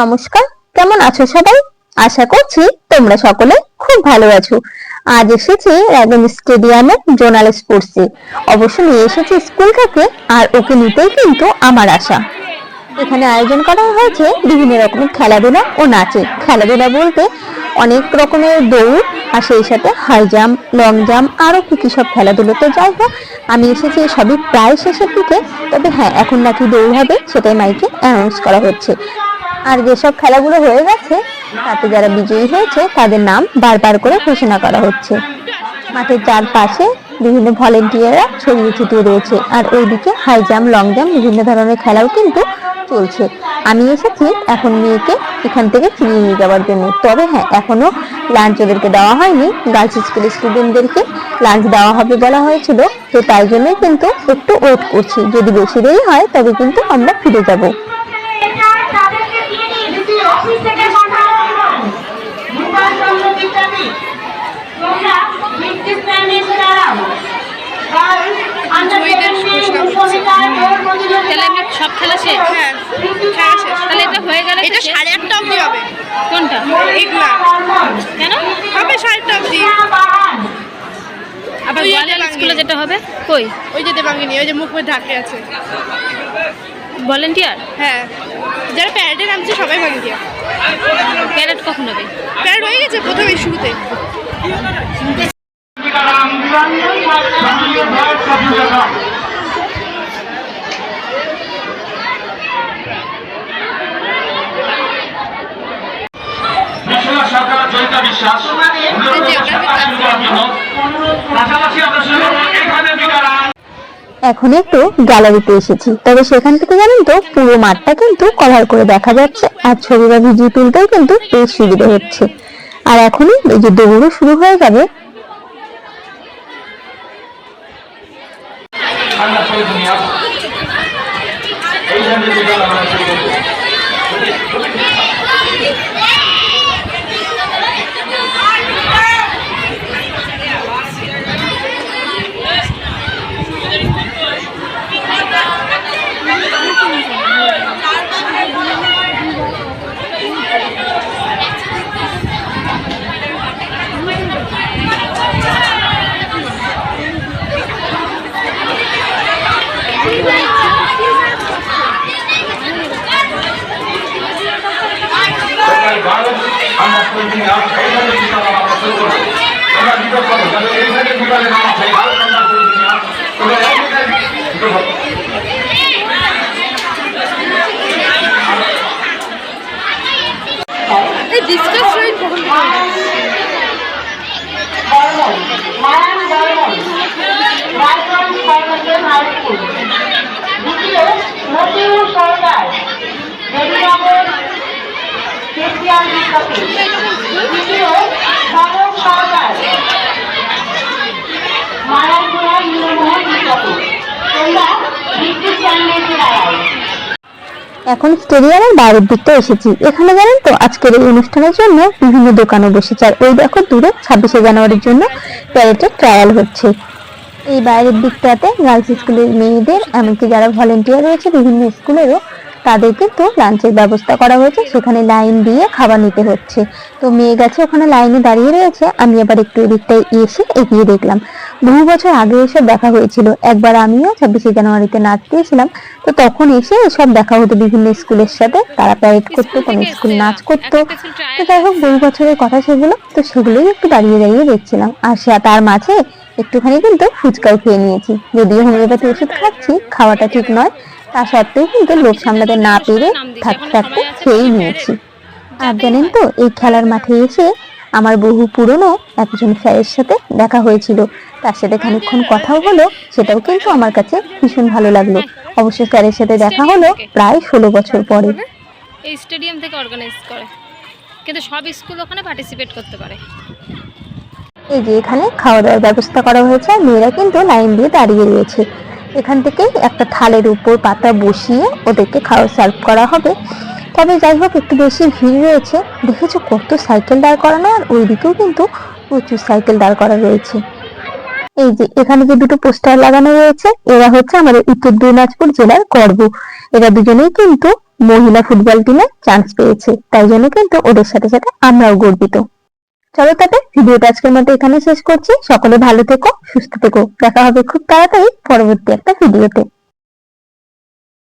নমস্কার, কেমন আছো সবাই? আশা করছি তোমরা সকলে খুব ভালো আছো। আজ এসেছি রাজধানী স্টেডিয়ামে জোনাল স্পোর্টসে অবশ্য নিয়ে এসেছি স্কুল থেকে, আর ওকে নিতেই কিন্তু আমার আশা। এখানে আয়োজন করা হয়েছে বিভিন্ন রকমের খেলাধুলা ও নাচে খেলাধুলা বলতে অনেক রকমের দৌড়, আর সেই সাথে হাই জাম্প লং জাম্প আরও কি কি সব খেলাধুলো। তো যাই হোক, আমি এসেছি সবই প্রায় শেষের দিকে। তবে হ্যাঁ এখন নাকি দৌড় হবে, সেটাই মাইকে অ্যানাউন্স করা হচ্ছে। আর যেসব খেলাগুলো হয়ে গেছে, তাতে যারা বিজয়ী হয়েছে, তাদের নাম বারবার করে ঘোষণা করা হচ্ছে। মাঠের চারপাশে বিভিন্ন ভলেন্টিয়াররা ছড়িয়ে ছিটিয়ে রয়েছে আর ওইদিকে হাই জাম্প, লং জাম্প বিভিন্ন ধরনের খেলাও কিন্তু চলছে। আমি এসেছি এখন মেয়েকে এখান থেকে ফিরিয়ে নিয়ে যাওয়ার জন্য। তবে হ্যাঁ এখনও লাঞ্চ ওদেরকে দেওয়া হয়নি। গার্লস স্কুলের স্টুডেন্টদেরকে লাঞ্চ দেওয়া হবে বলা হয়েছিল। তো তাই জন্যই কিন্তু একটু ওয়েট করছি। যদি বেশি দেরি হয়, তবে কিন্তু আমরা ফিরে যাব তাদেরকে দিয়ে দিন যদি অফিস থেকে পাঠানো হলো ভূপাল চন্দ্র বিদ্যাপীঠ তোমরা ভিত্তি স্ট্যান্ডে এসে দাঁড়াও তাহলে এমনি সব খেলা শেষ? হ্যাঁ খেলা শেষ। তাহলে এটা হয়ে গেলে এটা সাড়ে আটটা অবধি হবে। কোনটা? এগুলা কেন? হবে সাড়ে আটটা অবধি। আবার যে স্কুলে যেটা হবে? কই? ওই যে দেবাঙ্গিনী ওই যে মুখ মুখ ঢাকে আছে। ভলেন্টিয়ার? হ্যাঁ। যারা প্যারেডে নামছে সবাই ভলেন্টিয়ার। প্যারেড কখন হবে? প্যারেড হয়ে গেছে প্রথমে শুরুতে। বিশ্বাস। শুরু করব। এখানে একটু গ্যালারিতে এসেছি। তবে সেখান থেকে জানেন তো পুরো মাঠটা কিন্তু কভার করে দেখা যাচ্ছে। আর ছবি বা ভিডিও তুলতেও কিন্তু বেশ সুবিধা হচ্ছে। আর এখনই এই যে দৌড়ও শুরু হয়ে যাবে। শরীর দুনিয়া এইখানে বিকাল আমরা শুরু করব সরকারি গার্লস ঠান্ডা শরীর দুনিয়া এইখানে বিকাল আমরা শুরু করব তোমরা বিকাল করো তাহলে এইখানে বিকালে নাম আছে গার্লস ঠান্ডা শরীর দুনিয়া তোমরা এইখানে বিকাল করো এই ডিসকাস রইল বর্মন নারায়ণ বর্মন রায়গঞ্জ সরকারি হাই স্কুল দ্বিতীয় মতিউর সরকার দেবীনগর এখন স্টেডিয়ামের বাইরের দিকটা এসেছি। এখানে জানেন তো, আজকের এই অনুষ্ঠানের জন্য বিভিন্ন দোকানও বসেছে। আর ওই দেখো, দূরে ছাব্বিশে জানুয়ারির জন্য প্যারেডের ট্রায়াল হচ্ছে। এই বাইরের দিকটাতে গার্লস স্কুলের মেয়েদের, এমনকি যারা ভলেন্টিয়ার রয়েছে, বিভিন্ন স্কুলেরও তাদের কিন্তু লাঞ্চের ব্যবস্থা করা হয়েছে সেখানে লাইন দিয়ে খাবার নিতে হচ্ছে। তো মেয়ে গেছে ওখানে লাইনে দাঁড়িয়ে রয়েছে আমি আবার একটু এদিকটায় এসে এগিয়ে দেখলাম। বহু বছর আগে এসে দেখা হয়েছিল একবার আমিও ছাব্বিশে জানুয়ারিতে নাচ দিয়েছিলাম তো তখন এসে এসব দেখা হতো বিভিন্ন স্কুলের সাথে তারা প্যারেড করতো কোনো স্কুল নাচ করতো। তো যাই হোক বহু বছরের কথা সেগুলো তো সেগুলোই একটু দাঁড়িয়ে দাঁড়িয়ে দেখছিলাম। আর সে তার মাঝে একটুখানি কিন্তু ফুচকাও খেয়ে নিয়েছি। যদিও হোমিওপ্যাথি ওষুধ খাচ্ছি খাওয়াটা ঠিক নয় তা সত্ত্বেও কিন্তু লোক সামলাতে না পেরে থাকতে থাকতে খেয়েই নিয়েছি। আর জানেন তো এই খেলার মাঠে এসে আমার বহু পুরনো একজন স্যারের সাথে দেখা হয়েছিল। তার সাথে খানিকক্ষণ কথাও হলো সেটাও কিন্তু আমার কাছে ভীষণ ভালো লাগল। অবশ্য স্যারের সাথে দেখা হলো প্রায় ষোলো বছর পরে। এই স্টেডিয়াম থেকে অর্গানাইজ করে। কিন্তু সব স্কুল ওখানে পার্টিসিপেট করতে পারে। এই যে এখানে খাওয়া দাওয়ার ব্যবস্থা করা হয়েছে মেয়েরা কিন্তু লাইন দিয়ে দাঁড়িয়ে রয়েছে। এখান থেকেই একটা থালের উপর পাতা বসিয়ে ওদেরকে খাওয়া সার্ভ করা হবে। তবে যাই হোক, একটু বেশি ভিড় রয়েছে। দেখেছ কত সাইকেল দাঁড় করানো আর ওইদিকেও কিন্তু প্রচুর সাইকেল দাঁড় করা রয়েছে। এই যে, এখানে যে দুটো পোস্টার লাগানো রয়েছে, এরা হচ্ছে আমাদের উত্তর দিনাজপুর জেলার গর্ব। এরা দুজনেই কিন্তু মহিলা ফুটবল টিমে চান্স পেয়েছে। তাই জন্য কিন্তু ওদের সাথে সাথে আমরাও গর্বিত। চলো তাহলে ভিডিওটা আজকের মতো এখানে শেষ করছি। সকলে ভালো থেকো, সুস্থ থেকো। দেখা হবে খুব তাড়াতাড়ি পরবর্তী একটা ভিডিওতে